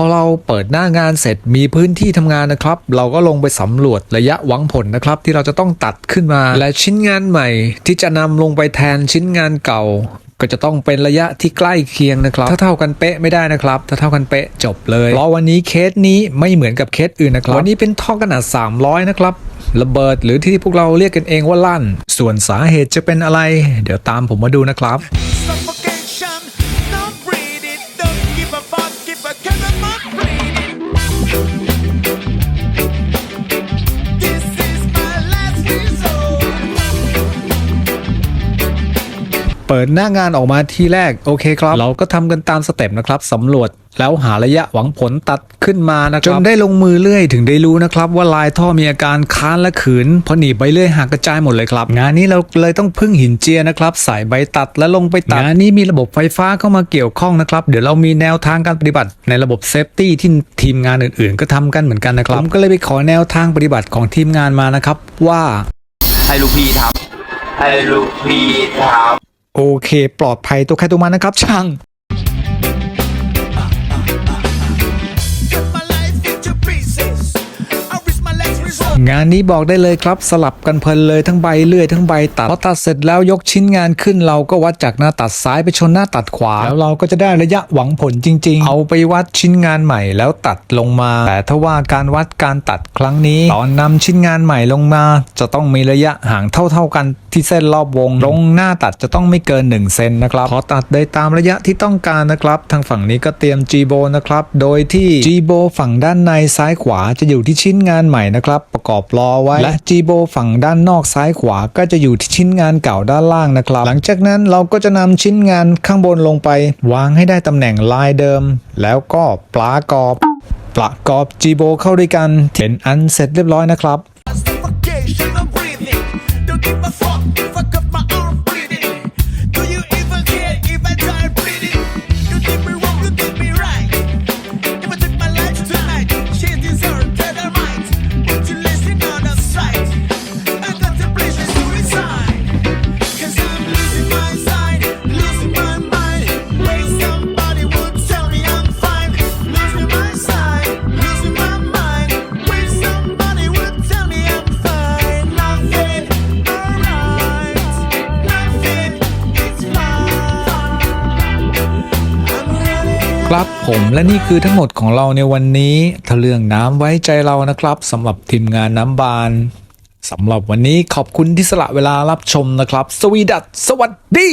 อเราเปิดหน้างานเสร็จมีพื้นที่ทำงานนะครับ เราก็ลงไปสำรวจระยะหวังผลนะครับ ที่เราจะต้องตัดขึ้นมา และชิ้นงานใหม่ ที่จะนำลงไปแทนชิ้นงานเก่า ก็จะต้องเป็นระยะที่ใกล้เคียงนะครับ ถ้าเท่ากันเป๊ะไม่ได้นะครับ ถ้าเท่ากันเป๊ะจบเลยเพราะวันนี้เคสนี้ไม่เหมือนกับเคสอื่นนะครับวันนี้เป็นท่อขนาด 300 นะครับระเบิดหรือที่พวกเราเรียกกันเองว่าลั่น ส่วนสาเหตุจะเป็นอะไร เดี๋ยวตามผมมาดูนะครับ เปิดหน้างานออกมาที่แรกโอเคครับ เราก็ทำกันตามสเต็ปนะครับสำรวจแล้วหาระยะหวังผลตัดขึ้นมานะครับจนได้ลงมือเลื่อยถึงได้รู้นะครับ ว่าลายท่อมีอาการค้านและขืนเพอหนีบใบเลื่อยหักกระจายหมดเลยครับ งานนี้เราเลยต้องพึ่งหินเจียนะครับใส่ใบตัดและลงไปตัดงานนี้มีระบบไฟฟ้าเข้ามาเกี่ยวข้องนะครับ เดี๋ยวเรามีแนวทางการปฏิบัติ ในระบบเซฟตี้ที่ทีมงานอื่นๆ ก็ทำกันเหมือนกันนะครับผมก็เลยไปขอแนวทางปฏิบัติของทีมงานมานะครับ ว่าให้ลูกพี่ทำให้ลูกพี่ทำ โอเค ปลอดภัยตัวใครตัวมันนะครับช่าง งานนี้บอกได้เลยครับสลับกันเพลินเลยทั้งใบเลื่อยทั้งใบตัดพอตัดเสร็จแล้วยกชิ้นงานขึ้นเราก็วัดจากหน้าตัดซ้ายไปชนหน้าตัดขวา แล้วเราก็จะได้ระยะหวังผลจริง ๆ เอาไปวัดชิ้นงานใหม่แล้วตัดลงมา แต่ถ้าว่าการวัดการตัดครั้งนี้ ตอนนำชิ้นงานใหม่ลงมา จะต้องมีระยะห่างเท่า ๆกันที่เส้นรอบวงลงหน้าตัดจะต้องไม่เกิน1เซนนะครับพอตัดได้ตามระยะที่ต้องการนะครับ ทางฝั่งนี้ก็เตรียม G b o นะครับโดยที่ G b o ฝั่งด้านในซ้ายขวาจะอยู่ที่ชิ้นงานใหม่นะครับประกอบล้อไว้ และจีโบฝั่งด้านนอกซ้ายขวาก็จะอยู่ที่ชิ้นงานเก่าด้านล่างนะครับ หลังจากนั้นเราก็จะนำชิ้นงานข้างบนลงไป วางให้ได้ตำแหน่งลายเดิม แล้วก็ปลากรอบประกอบจีโบเข้าด้วยกันเป็นอันเสร็จเรียบร้อยนะครับ ครับผมและนี่คือทั้งหมดของเราในวันนี้ถ้าเรื่องน้ำไว้ใจเรานะครับสำหรับทีมงานน้ำบานสำหรับวันนี้ขอบคุณที่สละเวลารับชมนะครับ สวีดัสสวัสดี